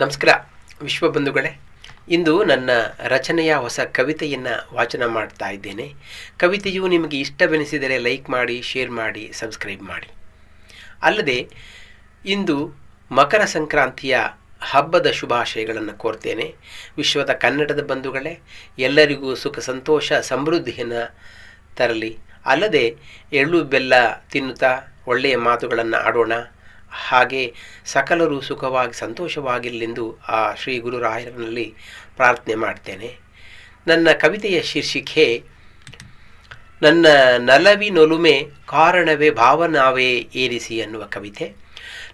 ನಮಸ್ಕಾರ ವಿಶ್ವಬಂಧುಗಳೇ ಇಂದು ನನ್ನ ರಚನೆಯ ಹೊಸ ಕವಿತೆಯನ್ನು ವಾಚನ ಮಾಡ್ತಾ ಇದ್ದೇನೆ. ಕವಿತೆಯು ನಿಮಗೆ ಇಷ್ಟವೆನಿಸಿದರೆ ಲೈಕ್ ಮಾಡಿ, ಶೇರ್ ಮಾಡಿ, ಸಬ್ಸ್ಕ್ರೈಬ್ ಮಾಡಿ. ಅಲ್ಲದೆ, ಇಂದು ಮಕರ ಸಂಕ್ರಾಂತಿಯ ಹಬ್ಬದ ಶುಭಾಶಯಗಳನ್ನು ಕೋರ್ತೇನೆ. ವಿಶ್ವದ ಕನ್ನಡದ ಬಂಧುಗಳೇ, ಎಲ್ಲರಿಗೂ ಸುಖ, ಸಂತೋಷ, ಸಮೃದ್ಧಿಯನ್ನು ತರಲಿ. ಅಲ್ಲದೆ, ಎಳ್ಳು ಬೆಲ್ಲ ತಿನ್ನುತ್ತಾ ಒಳ್ಳೆಯ ಮಾತುಗಳನ್ನು ಆಡೋಣ. ಹಾಗೆ ಸಕಲರು ಸುಖವಾಗಿ ಸಂತೋಷವಾಗಿರಲೆಂದು ಆ ಶ್ರೀ ಗುರುರಾಯರಲ್ಲಿ ಪ್ರಾರ್ಥನೆ ಮಾಡ್ತೇನೆ. ನನ್ನ ಕವಿತೆಯ ಶೀರ್ಷಿಕೆ, ನನ್ನ ನಲವಿನೊಲುಮೆ ಕಾರಣವೇ ಭಾವನಾವೇ ಏರಿಸಿ ಅನ್ನುವ ಕವಿತೆ.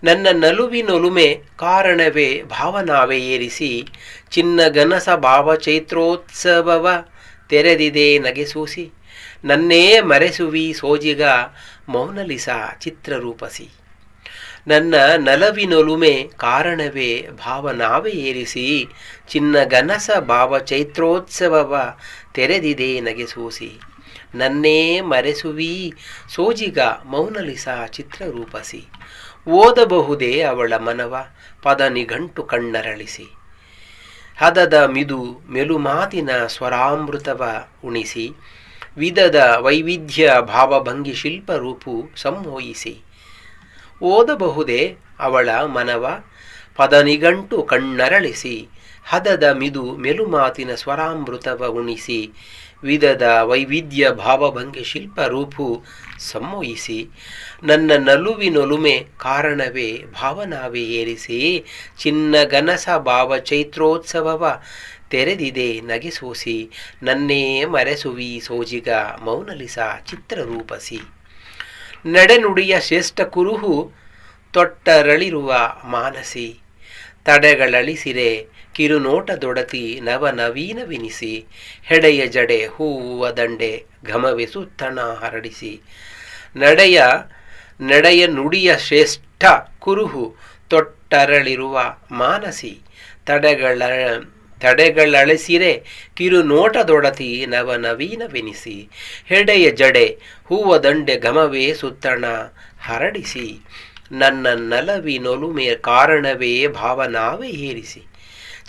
ನನ್ನ ನಲುವಿನೊಲುಮೆ ಕಾರಣವೇ ಭಾವನಾವೇ ಏರಿಸಿ ಚಿನ್ನ ಚಿನ್ನಗನಸ ಭಾವಚೈತ್ರೋತ್ಸವವ ತೆರೆದಿದೆ ನಗೆಸೂಸಿ ನನ್ನೇ ಮರೆಸುವಿ ಸೋಜಿಗ ಮೌನಲಿಸ ಚಿತ್ರರೂಪಸಿ. ನನ್ನ ನಲವಿನೊಲುಮೆ ಕಾರಣವೇ ಭಾವನಾವೇ ಏರಿಸಿ ಚಿನ್ನ ಗನಸ ಭಾವ ಚೈತ್ರೋತ್ಸವವ ತೆರೆದಿದೆ ನಗೆಸೂಸಿ ನನ್ನೇ ಮರೆಸುವಿ, ಸೋಜಿಗ ಮೌನಲಿಸ ಚಿತ್ರರೂಪಸಿ ಓದಬಹುದೇ ಅವಳ ಮನವ, ಪದ ನಿಘಂಟು ಕಣ್ಣರಳಿಸಿ. ಹದದ ಮಿದು ಮೆಲುಮಾತಿನ ಸ್ವರಾಮೃತವ ಉಣಿಸಿ. ವಿಧದ ವೈವಿಧ್ಯ ಭಾವಭಂಗಿ ಶಿಲ್ಪರೂಪು ಸಂಮೋಹಿಸಿ. ಓದಬಹುದೇ ಅವಳ ಮನವ? ಪದನಿಗಂಟು ಕಣ್ಣರಳಿಸಿ, ಹದದ ಮಿದು ಮೆಲುಮಾತಿನ ಸ್ವರಾಮೃತವ ಉಣಿಸಿ, ವಿಧದ ವೈವಿಧ್ಯ ಭಾವಭಂಗಿ ಶಿಲ್ಪರೂಪು ಸಂಮೋಹಿಸಿ ನನ್ನ ನಲುವಿನೊಲುಮೆ ಕಾರಣವೇ ಭಾವನಾವೇ ಏರಿಸಿ ಚಿನ್ನಗನಸ ಭಾವ ಚೈತ್ರೋತ್ಸವವ ತೆರೆದಿದೆ ನಗೆಸೋಸಿ ನನ್ನೇ ಮರೆಸುವಿ ಸೋಜಿಗ ಮೌನಲಿಸ ಚಿತ್ರರೂಪಸಿ. ನಡೆನುಡಿಯ ಶ್ರೇಷ್ಠ ಕುರುಹು ತೊಟ್ಟರಳಿರುವ ಮಾನಸಿ. ತಡೆಗಳಳಿಸಿರೆ ಕಿರುನೋಟದೊಡತಿ ನವ ನವೀನವಿನಿಸಿ ಹೆಡೆಯ ಜಡೆ ಹೂವ ದಂಡೆ ಘಮವೆಸು ತಣ ಹರಡಿಸಿ. ನಡೆಯ ನಡೆಯ ನುಡಿಯ ಶ್ರೇಷ್ಠ ಕುರುಹು ತೊಟ್ಟರಳಿರುವ ಮಾನಸಿ. ತಡೆಗಳ ತಡೆಗಳಳಿಸಿರೆ ಕಿರುನೋಟದೊಡತಿ ನವ ನವೀನವೆನಿಸಿ ಹೆಡೆಯ ಜಡೆ ಹೂವ ದಂಡೆ ಗಮವೇ ಸುತ್ತಣ ಹರಡಿಸಿ. ನನ್ನ ನಲವಿನೊಲುಮೆ ಕಾರಣವೇ ಭಾವನಾವೇ ಏರಿಸಿ.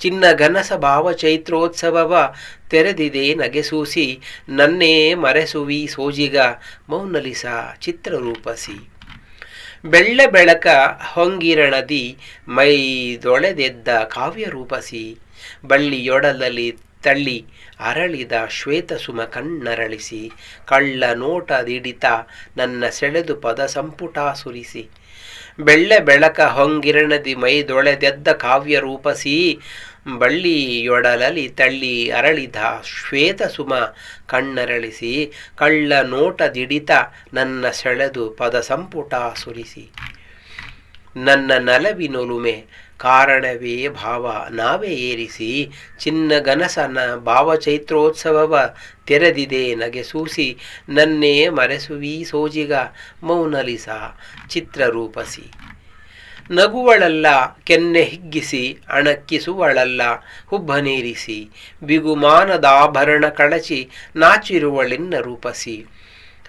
ಚಿನ್ನ ಘನಸ ಭಾವ ಚೈತ್ರೋತ್ಸವವ ತೆರೆದಿದೆ ನಗೆಸೂಸಿ ನನ್ನೇ ಮರೆಸುವಿ ಸೋಜಿಗ ಮೌನಲಿಸ ಚಿತ್ರರೂಪಸಿ. ಬೆಳ್ಳೆ ಬೆಳಕ ಹೊಂಗಿರಣದಿ ಮೈದೊಳೆದೆದ್ದ ಕಾವ್ಯರೂಪಸಿ ಬಳ್ಳಿಯೊಡಲಲ್ಲಿ ತಳ್ಳಿ ಅರಳಿದ ಶ್ವೇತ ಸುಮ ಕಣ್ಣರಳಿಸಿ, ಕಳ್ಳ ನೋಟದಿಡಿತ ನನ್ನ ಸೆಳೆದು ಪದ ಸಂಪುಟ ಸುರಿಸಿ. ಬೆಳ್ಳೆ ಬೆಳಕ ಹೊಂಗಿರಣದಿ ಮೈದೊಳೆದೆದ್ದ ಕಾವ್ಯ ರೂಪಸಿ ಬಳ್ಳಿಯೊಡಲಲಿ ತಳ್ಳಿ ಅರಳಿದ ಶ್ವೇತ ಸುಮ ಕಣ್ಣರಳಿಸಿ, ಕಳ್ಳ ನೋಟದಿಡಿತ ನನ್ನ ಸೆಳೆದು ಪದ ಸಂಪುಟ ಸುರಿಸಿ. ನನ್ನ ನಲವಿನೊಲುಮೆ ಕಾರಣವೇ ಭಾವ ನಾವೇ ಏರಿಸಿ ಚಿನ್ನ ಚಿನ್ನಗನಸನ ಭಾವಚೈತ್ರೋತ್ಸವವ ತೆರೆದಿದೆ ನಗೆ ಸೂಸಿ ನನ್ನೇ ಮರೆಸುವಿ ಸೋಜಿಗ ಮೌನಲಿಸ ಚಿತ್ರರೂಪಸಿ. ನಗುವಳಲ್ಲ ಕೆನ್ನೆ ಹಿಗ್ಗಿಸಿ ಅಣಕ್ಕಿಸುವಳಲ್ಲ ಹುಬ್ಬನೇರಿಸಿ ಬಿಗುಮಾನದಾಭರಣ ಕಳಚಿ ನಾಚಿರುವಳಿನ್ನ ರೂಪಸಿ.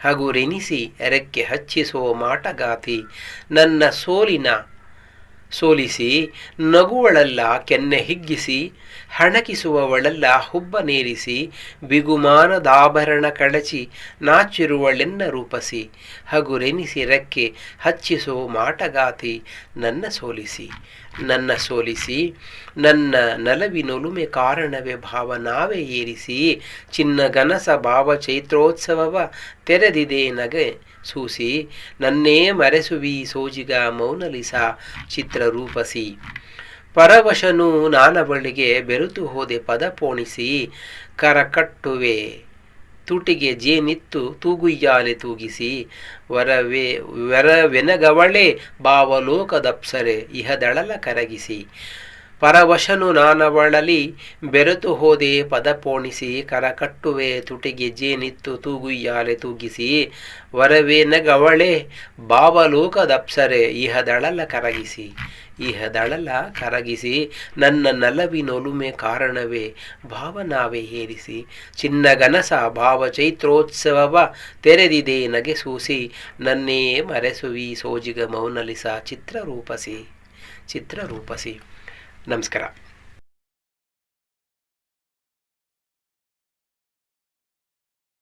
ಹಗುರೆನಿಸಿ ಎರಕ್ಕೆ ಹಚ್ಚಿಸೋ ಮಾಟಗಾತಿ ನನ್ನ ಸೋಲಿನ ಸೋಲಿಸಿ, ನಗುವಳಲ್ಲ ಕೆನ್ನೆ ಹಿಗ್ಗಿಸಿ, ಹಣಕಿಸುವವಳೆಲ್ಲ ಹುಬ್ಬನೇರಿಸಿ ಬಿಗುಮಾನದಾಭರಣ ಕಳಚಿ, ನಾಚಿರುವಳೆನ್ನ ರೂಪಸಿ, ಹಗುರೆನಿಸಿ ರೆಕ್ಕೆ ಹಚ್ಚಿಸೋ ಮಾಟಗಾತಿ, ನನ್ನ ಸೋಲಿಸಿ ನನ್ನ ಸೋಲಿಸಿ, ನನ್ನ ನಲವಿನೊಲುಮೆ ಕಾರಣವೇ ಭಾವ ನಾವೇ ಏರಿಸಿ ಚಿನ್ನಗನಸ ಭಾವ ಚೈತ್ರೋತ್ಸವವ ತೆರೆದಿದೆ ನಗೆ ಸೂಸಿ, ನನ್ನೇ ಮರೆಸುವಿ ಸೋಜಿಗ ಮೌನಲಿಸ ಚಿತ್ರರೂಪಸಿ ಪರವಶನು ನಾನವಳಿಗೆ ಬೆರೆತು ಹೋದೆ ಪದ ಪೋಣಿಸಿ, ಕರಕಟ್ಟುವೆ ತುಟಿಗೆ ಜೇನಿತ್ತು ತೂಗುಯ್ಯಾಲೆ ತೂಗಿಸಿ, ವರವೇ, ವರವೆನಗವಳೆ ಭಾವಲೋಕದಪ್ಸರೆ ಇಹದಳಲ ಕರಗಿಸಿ. ಪರವಶನು ನಾನವಳಲಿ ಬೆರೆತು ಹೋದೆ ಪದ ಪೋಣಿಸಿ ಕರಕಟ್ಟುವೆ ತುಟಿಗೆ ಜೇನಿತ್ತು ತೂಗುಯ್ಯಾಲೆ ತೂಗಿಸಿ, ವರವೇ ನಗವಳೆ ಭಾವಲೋಕದಪ್ಸರೆ ಇಹದಳಲ ಕರಗಿಸಿ ಇಹದಳಲ ಕರಗಿಸಿ, ನನ್ನ ನಲವಿನೊಲುಮೆ ಕಾರಣವೇ, ಭಾವನಾವೇ ಹೇರಿಸಿ ಚಿನ್ನಗನಸ ಭಾವ ಚೈತ್ರೋತ್ಸವವ ತೆರೆದಿದೆ ನಗೆಸೂಸಿ ನನ್ನೇ ಮರೆಸುವಿ ಸೋಜಿಗ ಮೌನಲಿಸ ಚಿತ್ರರೂಪಸಿ ಚಿತ್ರರೂಪಸಿ. ನಮಸ್ಕಾರ.